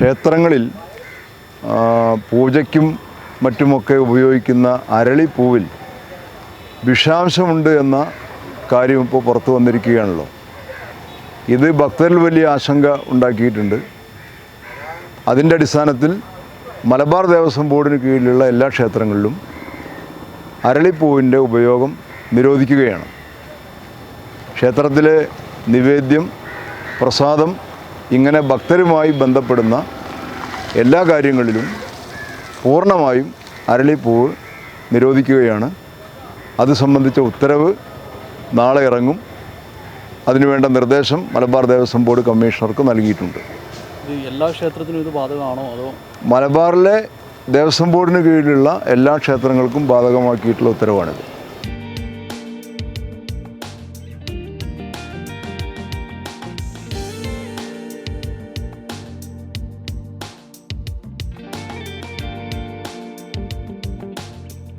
ക്ഷേത്രങ്ങളിൽ പൂജയ്ക്കും മറ്റുമൊക്കെ ഉപയോഗിക്കുന്ന അരളിപ്പൂവിൽ വിഷാംശമുണ്ട് എന്ന കാര്യം ഇപ്പോൾ പുറത്തു വന്നിരിക്കുകയാണല്ലോ. ഇത് ഭക്തരിൽ വലിയ ആശങ്ക ഉണ്ടാക്കിയിട്ടുണ്ട്. അതിന്റെ അടിസ്ഥാനത്തിൽ മലബാർ ദേവസ്വം ബോർഡിന് കീഴിലുള്ള എല്ലാ ക്ഷേത്രങ്ങളിലും അരളിപ്പൂവിന്റെ ഉപയോഗം നിരോധിക്കുകയാണ്. ക്ഷേത്രത്തിലെ നിവേദ്യം പ്രസാദം ഇങ്ങനെ ഭക്തരുമായി ബന്ധപ്പെടുന്ന എല്ലാ കാര്യങ്ങളിലും പൂർണമായും അരളിപ്പൂവ് നിരോധിക്കുകയാണ്. അത് സംബന്ധിച്ച ഉത്തരവ് നാളെ ഇറങ്ങും. അതിനുവേണ്ട നിർദ്ദേശം മലബാർ ദേവസ്വം ബോർഡ് കമ്മീഷണർക്ക് നൽകിയിട്ടുണ്ട്. എല്ലാ ക്ഷേത്രത്തിനും ഇത് ബാധകമാണോ അതോ? മലബാറിലെ ദേവസ്വം ബോർഡിന് കീഴിലുള്ള എല്ലാ ക്ഷേത്രങ്ങൾക്കും ബാധകമാക്കിയിട്ടുള്ള ഉത്തരവാണിത്.